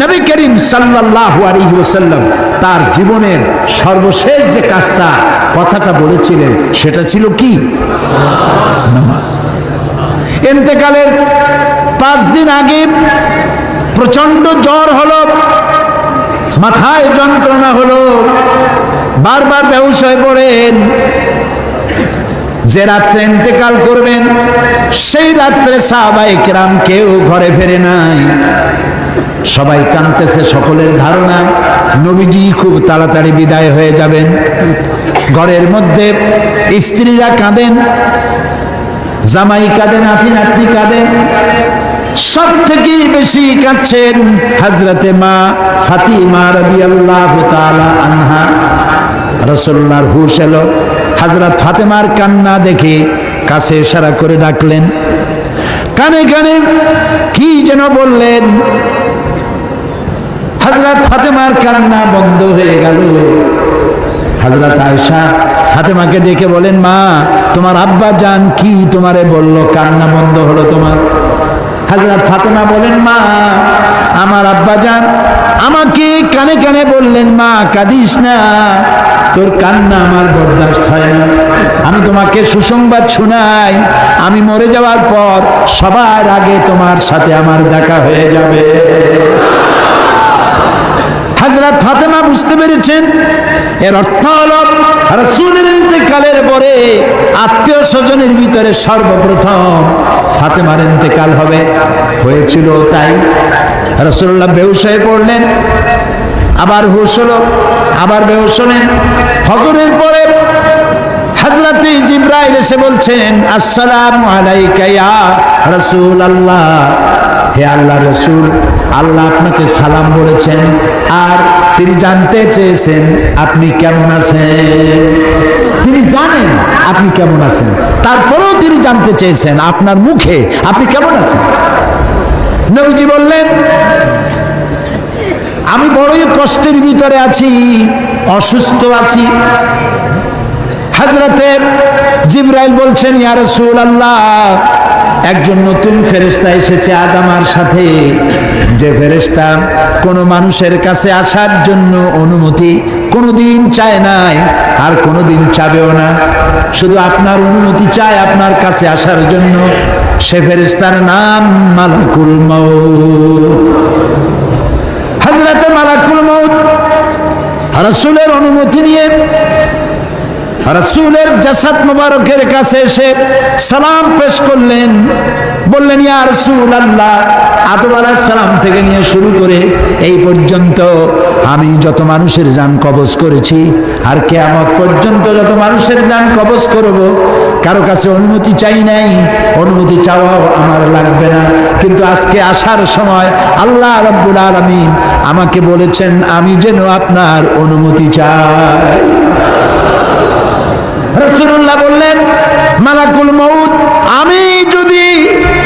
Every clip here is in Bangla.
নবী করিম সাল্লাল্লাহু আলাইহি ওয়াসাল্লাম তার জীবনের সর্বশেষ যে কাজটা, কথাটা বলেছিলেন, সেটা ছিল কি? নামাজ। এতেকালের পাঁচ দিন আগে প্রচণ্ড জ্বর হলো, মাথায় যন্ত্রণা হলো, বারবার হয়ে পড়েন। যে রাত্রে ইন্তেকাল করবেন, সেই রাত্রে সাহাবাই কেরাম কেউ ঘরে ফেরে নাই। সবাই কাঁদতেছে সকলের ধারণা। নবীজি খুব তাড়াতাড়ি বিদায় হয়ে যাবেন। ঘরের মধ্যে স্ত্রীরা কাঁদেন, জামাই কাঁদেন আপনি নাতনি কাঁদেন। সব থেকে বেশি কাঁদছেন হাজরতে মা ফাতিমা রাদিয়াল্লাহু তাআলা আনহা। রাসূলুল্লাহর হুশ এলো। হাজরত ফাতেমার কান্না দেখে কাছে ইশারা করে ডাকলেন, কানে কানে কি যেন বললেন হাজরত ফাতেমার কান্না বন্ধ হয়ে গেল। হাজরত আয়সা ফাতেমাকে ডেকে বলেন, মা, তোমার আব্বা জান কি তোমারে বলল? কান্না বন্ধ হলো তোমার? হাজরত ফাতেমা বলেন, মা, আমার আব্বা জান আমাকে কানে কানে বললেন, মা, কাঁদিস না, তোর কান্না আমার বরদাস্ত হয় না। আমি তোমাকে সুসংবাদ শোনাই, আমি মরে যাওয়ার পর সবার আগে তোমার সাথে আমার দেখা হয়ে যাবে। হাজরত ফাতেমা বুঝতে পেরেছেন? এর অর্থ হল, রসুলের ইন্তেকালের পরে আত্মীয় স্বজনের ভিতরে সর্বপ্রথম ফাতেমার ইন্তেকাল হবে। হয়েছিল তাই রসুল্লাহ বেহুশ হয়ে পড়লেন, আবার হুশ হলো, আবার হলেন। হজরের পরে হজরতে জিব্রাইল এসে বলছেন, আসসালামু আলাইকা ইয়া রাসূল আল্লাহ হে আল্লাহ রসুল, আল্লাহ আপনাকে সালাম বলেছেন, আর তিনি জানতে চেয়েছেন আপনি কেমন আছেন। তিনি জানেন আপনি কেমন আছেন। তারপরেও তিনি জানতে চেয়েছেন আপনার মুখে আপনি কেমন আছেন। নবীজি বললেন, আমি বড়ই কষ্টের ভিতরে আছি, অসুস্থ আছি। হাজরাতে জিব্রাইল বলছেন, ইয়া আল্লাহ একজন নতুন ফেরেশতা এসেছে আজ আমার সাথে। যে ফেরেশতা কোনো মানুষের কাছে আসার জন্য অনুমতি কোনোদিন চায় নাই, আর কোনোদিন চাবেও না। শুধু আপনার অনুমতি চায় আপনার কাছে আসার জন্য। সে ফেরেশতার নাম মালাকুল হযরতে মালাকুল মাউত, রাসূলের অনুমতি নিয়ে রসুলের জাসাদ মুবারকের কাছে এসে সালাম পেশ করলেন। বললেন, ইয়া রসুল আল্লাহ আদম সালাম থেকে নিয়ে শুরু করে এই পর্যন্ত আমি যত মানুষের যান কবজ করেছি, আর কেয়ামত পর্যন্ত যত মানুষের যান কবজ করব, কারও কাছে অনুমতি চাই নাই, অনুমতি চাওয়াও আমার লাগবে না। কিন্তু আজকে আসার সময় আল্লাহ রব্বুল আলমিন আমাকে বলেছেন, আমি যেন আপনার অনুমতি চাই। রসুল্লাহ বললেন, মালাকুল মৌত আমি যদি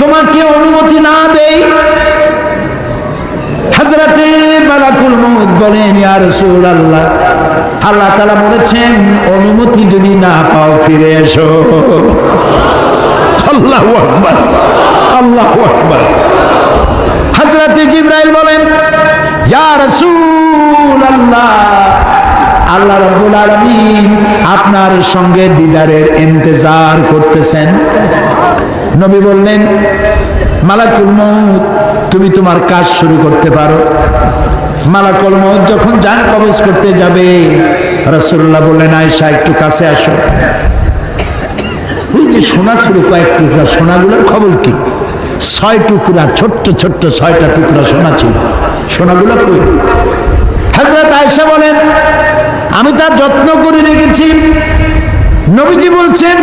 তোমাকে অনুমতি না দেই হাজরাতে মালাকুল মৌত বলেন রসুল আল্লাহ আল্লাহ তালা বলেছেন, অনুমতি যদি না পাও, ফিরে এসো। আল্লাহ আকবার আল্লাহ আকবার। হাজরাতে জিব্রাইল বলেন, ইয়া রসুল আল্লাহ আল্লাহ রব্বুল আলমিন আপনার সঙ্গে দিদারের ইন্তজার করতেছেন। নবী বললেন, মালাকুল মৌত তুমি তোমার কাজ শুরু করতে পারো। মালাকুল মৌত যখন যান কবজ করতে যাবে রসুল্লাহ বললেন আয়সা একটু কাছে আসো। ওই যে সোনা ছিল কয়েক টুকরা, সোনাগুলোর খবর কি? ছয় টুকরা, ছোট্ট ছোট্ট ছয়টা টুকরা সোনা ছিল। সোনাগুলো কই? হাজরত আয়সা বলেন আমি তার যত্ন করে রেখেছি। নবীজি বলছেন,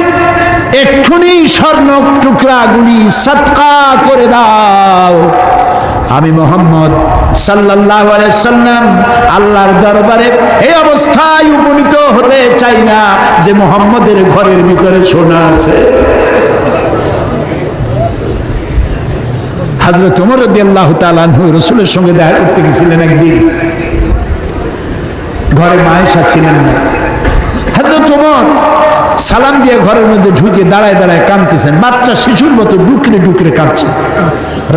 এক্ষুনি স্বর্ণ টুকরাগুলি সৎকা করে দাও। আমি মোহাম্মদ সাল্লাম আল্লাহর দরবারে এই অবস্থায় উপনীত হতে চাই না যে মোহাম্মদের ঘরের ভিতরে সোনা আছে। হাজরত তালানহু রসুলের সঙ্গে দেখা করতে গেছিলেন একদিন। ঘরে মায়েশা ছিলেন না। হাজরত ওমর সালাম দিয়ে ঘরের মধ্যে ঢুকে দাঁড়ায় দাঁড়ায় কাঁদতেছেন। বাচ্চা শিশুর মতো ডুকরে ডুকরে কাঁদছে।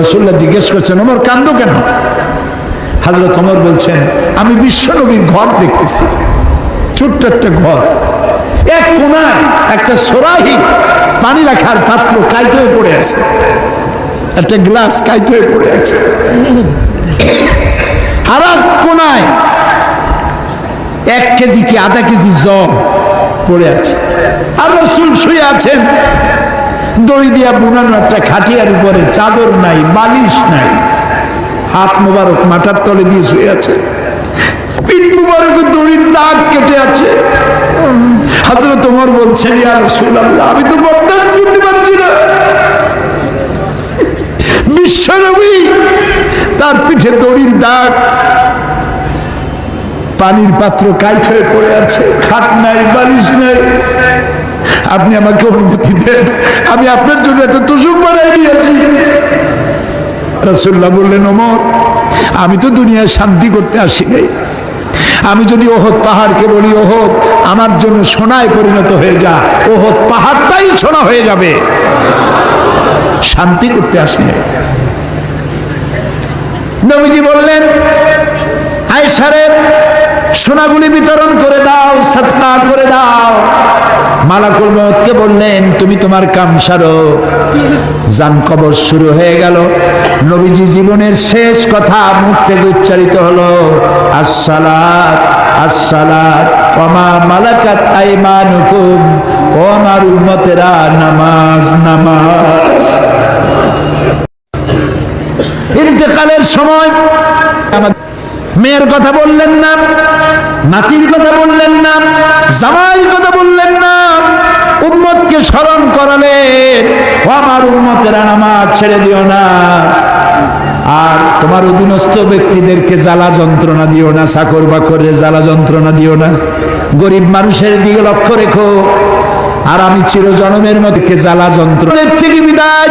রসুল্লাহ জিজ্ঞেস করছেন, ওমর, কান্দো কেন? হাজরত ওমর বলছেন, আমি বিশ্বনবীর ঘর দেখতেছি। ছোট্ট একটা ঘর। এক কোনায় একটা সোরাহি পানি রাখার পাত্র কাইতে হয়ে পড়ে আছে। একটা গ্লাস কাইতে হয়ে পড়ে আছে। আর কোনায় এক কেজি কি আধা কেজি জল পড়ে আছে। আর রসুল শুয়ে আছেন। দড়ি দিয়া বুনানো একটা খাটিয়ার উপরে চাদর নাই, বালিশ নাই। হাত মোবারক মাথার তলে দিয়ে শুয়ে আছে। পিঠ মুবারক দড়ির দাগ কেটে আছে। হাজরত তোমার বলছেন, ইয়া রাসূলুল্লাহ, আমি তো বরদাস্ত করতে পারছি না। বিশ্বনবী তার পিঠে দড়ির দাগ পানির পাত্র কাইট হয়ে পড়ে আছে, খাট নাই, বালিশ নাই। আপনি আমাকে অনুমতি দেন, আমি আপনার জন্য একটা তুসুক বানাই দিয়েছি। রাসুল্লাহ বললেন, ওমর, আমি তো দুনিয়ায় শান্তি করতে আসি নাই। আমি যদি ওহদ পাহাড়কে বলি, ওহদ আমার জন্য সোনায় পরিণত হয়ে যা, ওহদ পাহাড়টাই সোনা হয়ে যাবে। শান্তি করতে আসি নাই। নবীজি বললেন আয়সারে সোনাগুলি বিতরণ করে দাও সৎকার করে দাও। মালাকুল মতকে বললেন, তুমি তোমার কাম সারো। জান কবর শুরু হয়ে গেল। নবীজি জীবনের শেষ কথা মুখ থেকে উচ্চারিত হলো, আসসালাত আসসালাত, ওমা মালাকাত আইমানুকুম, ও আমার উম্মতেরা, নামাজ নামাজ। ইন্তেকালের সময় আমার মেয়ের কথা বললেন না, নাতির কথা বললেন না, জামাইয়ের কথা বললেন না। উম্মতকে স্মরণ করালেন ও আমার উম্মতেরা নামাজ ছেড়ে দিও না। আর তোমার অধীনস্থ ব্যক্তিদেরকে জ্বালা যন্ত্রণা দিও না চাকর বাকরে জ্বালা যন্ত্রণা দিও না। গরিব মানুষের দিকে লক্ষ্য রেখো। আর আমি চিরজনমের মধ্যে জ্বালা যন্ত্রণের থেকে বিদায়